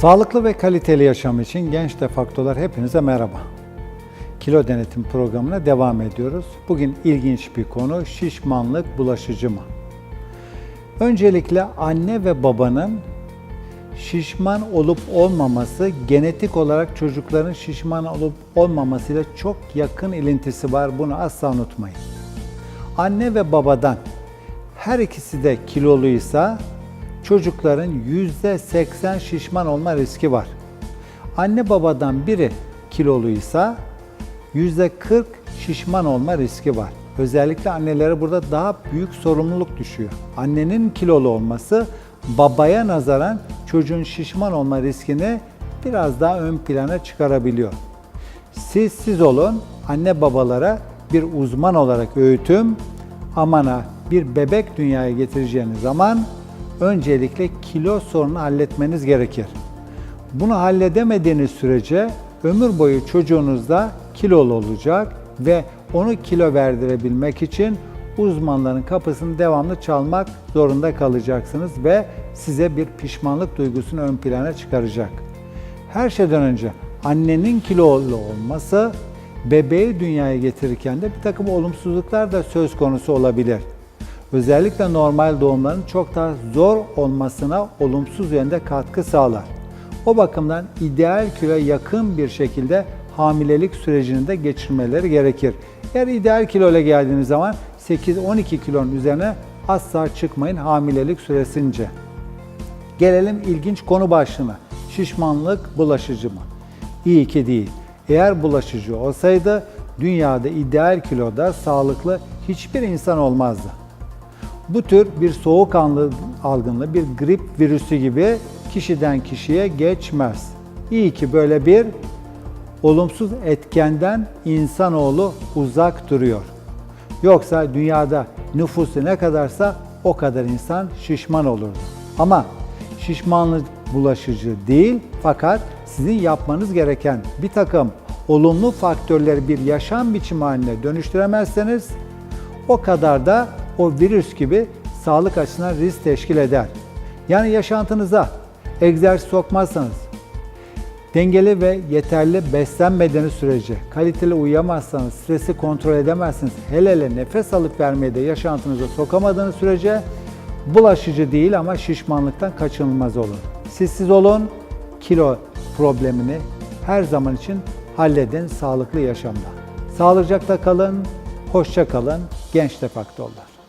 Sağlıklı ve kaliteli yaşam için Genç Defaktolar hepinize merhaba. Kilo denetim programına devam ediyoruz. Bugün ilginç bir konu şişmanlık bulaşıcı mı? Öncelikle anne ve babanın şişman olup olmaması genetik olarak çocukların şişman olup olmamasıyla çok yakın ilintisi var. Bunu asla unutmayın. Anne ve babadan her ikisi de kiloluysa çocukların %80 şişman olma riski var. Anne babadan biri kiloluysa %40 şişman olma riski var. Özellikle annelere burada daha büyük sorumluluk düşüyor. Annenin kilolu olması babaya nazaran çocuğun şişman olma riskini biraz daha ön plana çıkarabiliyor. Siz siz olun, anne babalara bir uzman olarak öğütüm, amana bir bebek dünyaya getireceğiniz zaman öncelikle kilo sorunu halletmeniz gerekir. Bunu halledemediğiniz sürece ömür boyu çocuğunuzda kilolu olacak ve onu kilo verdirebilmek için uzmanların kapısını devamlı çalmak zorunda kalacaksınız ve size bir pişmanlık duygusunu ön plana çıkaracak. Her şeyden önce annenin kilolu olması bebeği dünyaya getirirken de bir takım olumsuzluklar da söz konusu olabilir. Özellikle normal doğumların çok daha zor olmasına olumsuz yönde katkı sağlar. O bakımdan ideal kiloya yakın bir şekilde hamilelik sürecini de geçirmeleri gerekir. Eğer ideal kilo ile geldiğiniz zaman 8-12 kilonun üzerine asla çıkmayın hamilelik süresince. Gelelim ilginç konu başlığına. Şişmanlık bulaşıcı mı? İyi ki değil. Eğer bulaşıcı olsaydı dünyada ideal kiloda sağlıklı hiçbir insan olmazdı. Bu tür bir soğuk algınlığı, bir grip virüsü gibi kişiden kişiye geçmez. İyi ki böyle bir olumsuz etkenden insanoğlu uzak duruyor. Yoksa dünyada nüfusu ne kadarsa o kadar insan şişman olurdu. Ama şişmanlık bulaşıcı değil fakat sizin yapmanız gereken bir takım olumlu faktörleri bir yaşam biçimi haline dönüştüremezseniz o kadar da o virüs gibi sağlık açısından risk teşkil eder. Yani yaşantınıza egzersiz sokmazsanız, dengeli ve yeterli beslenmediğiniz sürece, kaliteli uyuyamazsanız, stresi kontrol edemezsiniz, hele hele nefes alıp vermeyi de yaşantınıza sokamadığınız sürece bulaşıcı değil ama şişmanlıktan kaçınılmaz olun. Siz siz olun, kilo problemini her zaman için halledin sağlıklı yaşamda. Sağlıcakla kalın, hoşça kalın, genç de faktörler.